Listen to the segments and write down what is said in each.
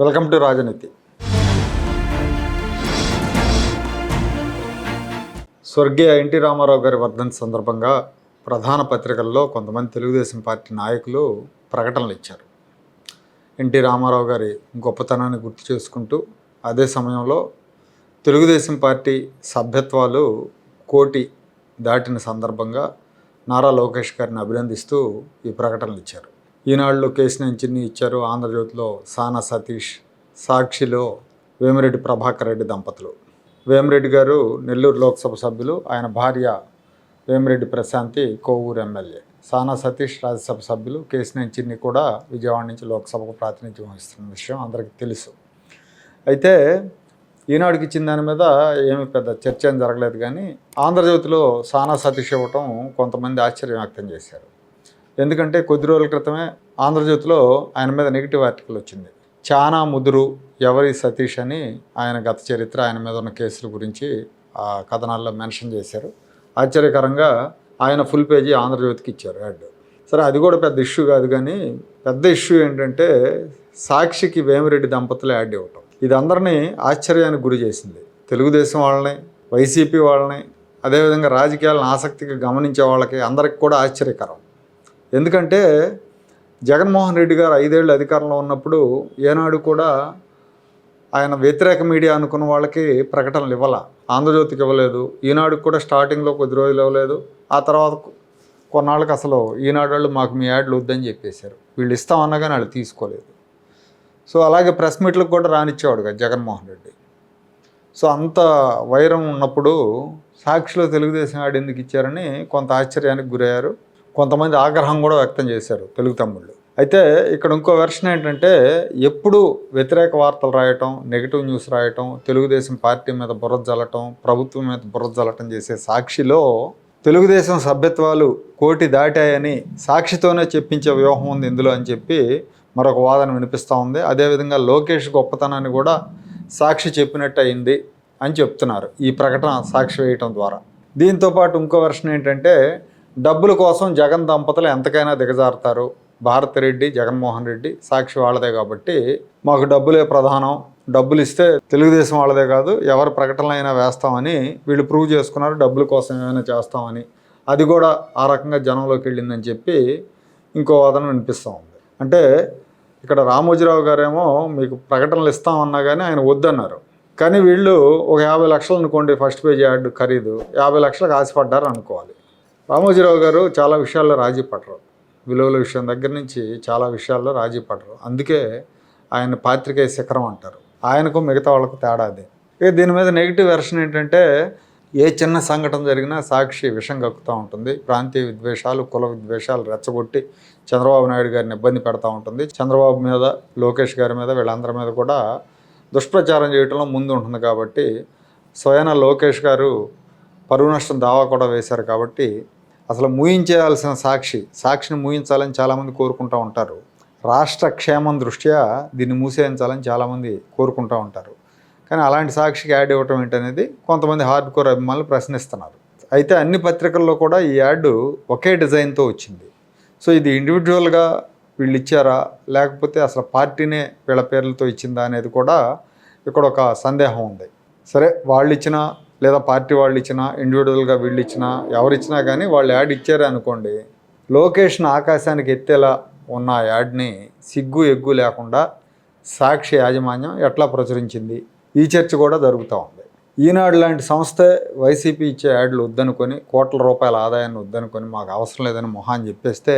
Welcome to రాజనీతి. స్వర్గీయ NT Ramarao గారి వర్ధంతి సందర్భంగా ప్రధాన పత్రికల్లో కొంతమంది తెలుగుదేశం పార్టీ నాయకులు ప్రకటనలు ఇచ్చారు. ఎన్టీ రామారావు గారి గొప్పతనాన్ని గుర్తు చేసుకుంటూ అదే సమయంలో తెలుగుదేశం పార్టీ సభ్యత్వాలు కోటి దాటిన సందర్భంగా నారా లోకేష్ గారిని అభినందిస్తూ ఈ ప్రకటనలు ఇచ్చారు. ఈనాడులో కేసినేని చిన్ని ఇచ్చారు ఆంధ్రజ్యోతిలో సానా సతీష్ సాక్షిలో వేమిరెడ్డి ప్రభాకర్ రెడ్డి దంపతులు. వేమిరెడ్డి గారు నెల్లూరు లోక్సభ సభ్యులు ఆయన భార్య వేమిరెడ్డి ప్రశాంతి కోవూరు ఎమ్మెల్యే. సానా సతీష్ రాజ్యసభ సభ్యులు కేసినేని చిన్ని కూడా విజయవాడ నుంచి లోక్సభకు ప్రాతినిధ్యం వహిస్తున్న విషయం అందరికీ తెలుసు. అయితే ఈనాడుకి ఇచ్చిన దాని మీద ఏమి పెద్ద చర్చ ఏం జరగలేదు కానీ ఆంధ్రజ్యోతిలో సానా సతీష్ ఇవ్వటం కొంతమంది ఆశ్చర్యం వ్యక్తం చేశారు. ఎందుకంటే కొద్ది రోజుల క్రితమే ఆంధ్రజ్యోతిలో ఆయన మీద నెగిటివ్ ఆర్టికల్ వచ్చింది. చాలా ముదురు ఎవరి సతీష్ అని ఆయన గత చరిత్ర ఆయన మీద ఉన్న కేసుల గురించి ఆ కథనాల్లో మెన్షన్ చేశారు. ఆశ్చర్యకరంగా ఆయన ఫుల్ పేజీ ఆంధ్రజ్యోతికి ఇచ్చారు యాడ్. సరే అది కూడా పెద్ద ఇష్యూ కాదు కానీ పెద్ద ఇష్యూ ఏంటంటే సాక్షికి వేమిరెడ్డి దంపతులు యాడ్ ఇవ్వటం. ఇది అందరినీ ఆశ్చర్యానికి గురి చేసింది. తెలుగుదేశం వాళ్ళని వైసీపీ వాళ్ళని అదేవిధంగా రాజకీయాలను ఆసక్తిగా గమనించే వాళ్ళకి అందరికి కూడా ఆశ్చర్యకరం. ఎందుకంటే జగన్మోహన్ రెడ్డి గారు ఐదేళ్ళు అధికారంలో ఉన్నప్పుడు ఏనాడు కూడా ఆయన వ్యతిరేక మీడియా అనుకున్న వాళ్ళకి ప్రకటనలు ఇవ్వాల. ఆంధ్రజ్యోతికి ఇవ్వలేదు. ఈనాడు కూడా స్టార్టింగ్లో కొద్ది రోజులు ఇవ్వలేదు. ఆ తర్వాత కొన్నాళ్ళకి అసలు ఈనాడు వాళ్ళు మాకు మీ యాడ్లు వద్దని చెప్పేశారు. వీళ్ళు ఇస్తామన్నా కానీ వాళ్ళు తీసుకోలేదు. సో అలాగే ప్రెస్ మీట్లకు కూడా రానిచ్చేవాడు కదా జగన్మోహన్ రెడ్డి. సో అంత వైరం ఉన్నప్పుడు సాక్షిలో తెలుగుదేశం యాడ్ ఎందుకు ఇచ్చారని కొంత ఆశ్చర్యానికి గురయ్యారు. కొంతమంది ఆగ్రహం కూడా వ్యక్తం చేశారు తెలుగు తమ్ముళ్ళు. అయితే ఇక్కడ ఇంకో వెర్షన్ ఏంటంటే ఎప్పుడు వ్యతిరేక వార్తలు రాయటం నెగిటివ్ న్యూస్ రాయటం తెలుగుదేశం పార్టీ మీద బుర్ర జల్లటం ప్రభుత్వం మీద బుర్ర జల్లటం చేసే సాక్షిలో తెలుగుదేశం సభ్యత్వాలు కోటి దాటాయని సాక్షితోనే చెప్పించే వ్యూహం ఉంది ఇందులో అని చెప్పి మరొక వాదన వినిపిస్తూ ఉంది. అదేవిధంగా లోకేష్ గొప్పతనాన్ని కూడా సాక్షి చెప్పినట్టు అయింది అని చెప్తున్నారు ఈ ప్రకటన సాక్షి వేయటం ద్వారా. దీంతో పాటు ఇంకో వెర్షన్ ఏంటంటే డబ్బుల కోసం జగన్ దంపతులు ఎంతకైనా దిగజారుతారు. భారతిరెడ్డి జగన్మోహన్ రెడ్డి సాక్షి వాళ్ళదే కాబట్టి మాకు డబ్బులే ప్రధానం. డబ్బులు ఇస్తే తెలుగుదేశం వాళ్ళదే కాదు ఎవరి ప్రకటనలు అయినా వేస్తామని వీళ్ళు ప్రూవ్ చేసుకున్నారు డబ్బుల కోసం ఏమైనా చేస్తామని. అది కూడా ఆ రకంగా జనంలోకి వెళ్ళిందని చెప్పి ఇంకో వాదన వినిపిస్తూ ఉంది. అంటే ఇక్కడ రామోజీరావు గారేమో మీకు ప్రకటనలు ఇస్తామన్నా కానీ ఆయన వద్దన్నారు. కానీ వీళ్ళు ఒక యాభై లక్షలు అనుకోండి ఫస్ట్ పేజ్ యాడ్ ఖరీదు యాభై లక్షలకు ఆశపడ్డారు అనుకోవాలి రామోజీరావు గారు చాలా విషయాల్లో రాజీ పడరు. విలువల విషయం దగ్గర నుంచి చాలా విషయాల్లో రాజీ పడరు. అందుకే ఆయన పాత్రికేయ శిఖరం అంటారు. ఆయనకు మిగతా వాళ్ళకు తేడా అదే. ఇక దీని మీద నెగిటివ్ వెర్షన్ ఏంటంటే ఏ చిన్న సంఘటన జరిగినా సాక్షి విషం కక్కుతూ ఉంటుంది. ప్రాంతీయ విద్వేషాలు కుల విద్వేషాలు రెచ్చగొట్టి చంద్రబాబు నాయుడు గారిని ఇబ్బంది పెడతా ఉంటుంది. చంద్రబాబు మీద లోకేష్ గారి మీద వీళ్ళందరి మీద కూడా దుష్ప్రచారం చేయడంలో ముందు ఉంటుంది కాబట్టి స్వయాన లోకేష్ గారు పరువు నష్టం దావా కూడా వేశారు కాబట్టి అసలు మూయించేయాల్సిన సాక్షి సాక్షిని మూయించాలని చాలామంది కోరుకుంటూ ఉంటారు. రాష్ట్ర క్షేమం దృష్ట్యా దీన్ని మూసేయించాలని చాలామంది కోరుకుంటూ ఉంటారు. కానీ అలాంటి సాక్షికి యాడ్ ఇవ్వటం ఏంటనేది కొంతమంది హార్డ్ కోర్ అభిమానులు ప్రశ్నిస్తున్నారు. అయితే అన్ని పత్రికల్లో కూడా ఈ యాడ్ ఒకే డిజైన్తో వచ్చింది. సో ఇది ఇండివిజువల్గా వీళ్ళు ఇచ్చారా? లేకపోతే అసలు పార్టీనే వీళ్ళ పేర్లతో ఇచ్చిందా అనేది కూడా ఇక్కడ ఒక సందేహం ఉంది. సరే వాళ్ళు ఇచ్చిన లేదా పార్టీ వాళ్ళు ఇచ్చినా ఇండివిజువల్గా వీళ్ళు ఇచ్చినా ఎవరిచ్చినా కానీ వాళ్ళు యాడ్ ఇచ్చారు అనుకోండి లోకేష్ను ఆకాశానికి ఎత్తేలా ఉన్న ఆ యాడ్ని సిగ్గు ఎగ్గు లేకుండా సాక్షి యాజమాన్యం ఎట్లా ప్రచురించింది? ఈ చర్చ కూడా జరుగుతూ ఉంది. ఈనాడు లాంటి సంస్థ వైసీపీ ఇచ్చే యాడ్లు వద్దనుకొని కోట్ల రూపాయల ఆదాయాన్ని వద్దనుకొని మాకు అవసరం లేదని మొహాన్ని చెప్పేస్తే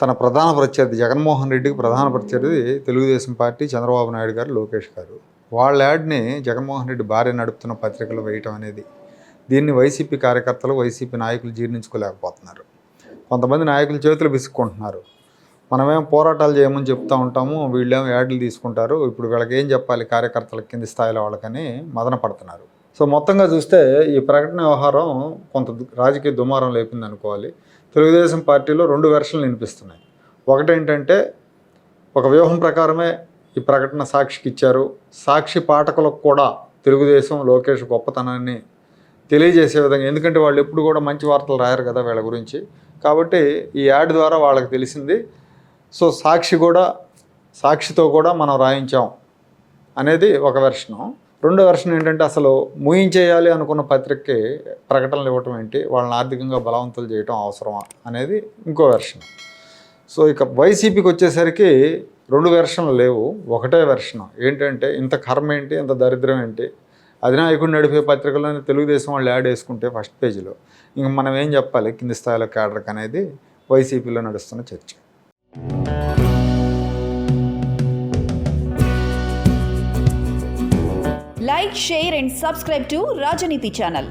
తన ప్రధాన ప్రత్యర్థి జగన్మోహన్ రెడ్డికి ప్రధాన ప్రత్యర్థి తెలుగుదేశం పార్టీ చంద్రబాబు నాయుడు గారు లోకేష్ గారు. వాళ్ళ యాడ్ని జగన్మోహన్ రెడ్డి భార్య నడుపుతున్న పత్రికలు వేయటం అనేది దీన్ని వైసీపీ కార్యకర్తలు వైసీపీ నాయకులు జీర్ణించుకోలేకపోతున్నారు. కొంతమంది నాయకులు చేతులు విసుక్కుంటున్నారు. మనమేం పోరాటాలు చేయమని చెప్తా ఉంటాము వీళ్ళేమో యాడ్లు తీసుకుంటారు ఇప్పుడు వీళ్ళకి ఏం చెప్పాలి కార్యకర్తల కింది స్థాయిలో వాళ్ళకని మదన పడుతున్నారు సో మొత్తంగా చూస్తే ఈ ప్రకటన వ్యవహారం కొంత రాజకీయ దుమారం లేపింది అనుకోవాలి. తెలుగుదేశం పార్టీలో రెండు వెర్షన్లు వినిపిస్తున్నాయి. ఒకటేంటంటే ఒక వ్యూహం ప్రకారమే ఈ ప్రకటన సాక్షికి ఇచ్చారు. సాక్షి పాఠకులకు కూడా తెలుగుదేశం లోకేష్ గొప్పతనాన్ని తెలియజేసే విధంగా ఎందుకంటే వాళ్ళు ఎప్పుడు కూడా మంచి వార్తలు రాయరు కదా వీళ్ళ గురించి. కాబట్టి ఈ యాడ్ ద్వారా వాళ్ళకి తెలిసింది. సో సాక్షి కూడా సాక్షితో కూడా మనం రాయించాం అనేది ఒక వెర్షను. రెండో వెర్షన్ ఏంటంటే అసలు ముయించేయాలి అనుకున్న పత్రికకి ప్రకటనలు ఇవ్వటం ఏంటి? వాళ్ళని ఆర్థికంగా బలవంతులు చేయటం అవసరమా అనేది ఇంకో వెర్షన్. సో ఇక వైసీపీకి వచ్చేసరికి రెండు వెర్షన్లు లేవు. ఒకటే వెర్షన్ ఏంటంటే ఇంత కర్మ ఏంటి? ఇంత దరిద్రం ఏంటి? అధినాయకుడు నడిపే పత్రికలోనే తెలుగుదేశం వాళ్ళు యాడ్ వేసుకుంటే ఫస్ట్ పేజీలో ఇంక మనం ఏం చెప్పాలి? కింది స్థాయిలో క్యాడర్కి అనేది వైసీపీలో నడుస్తున్న చర్చ. Like share and subscribe to Rajaneeti channel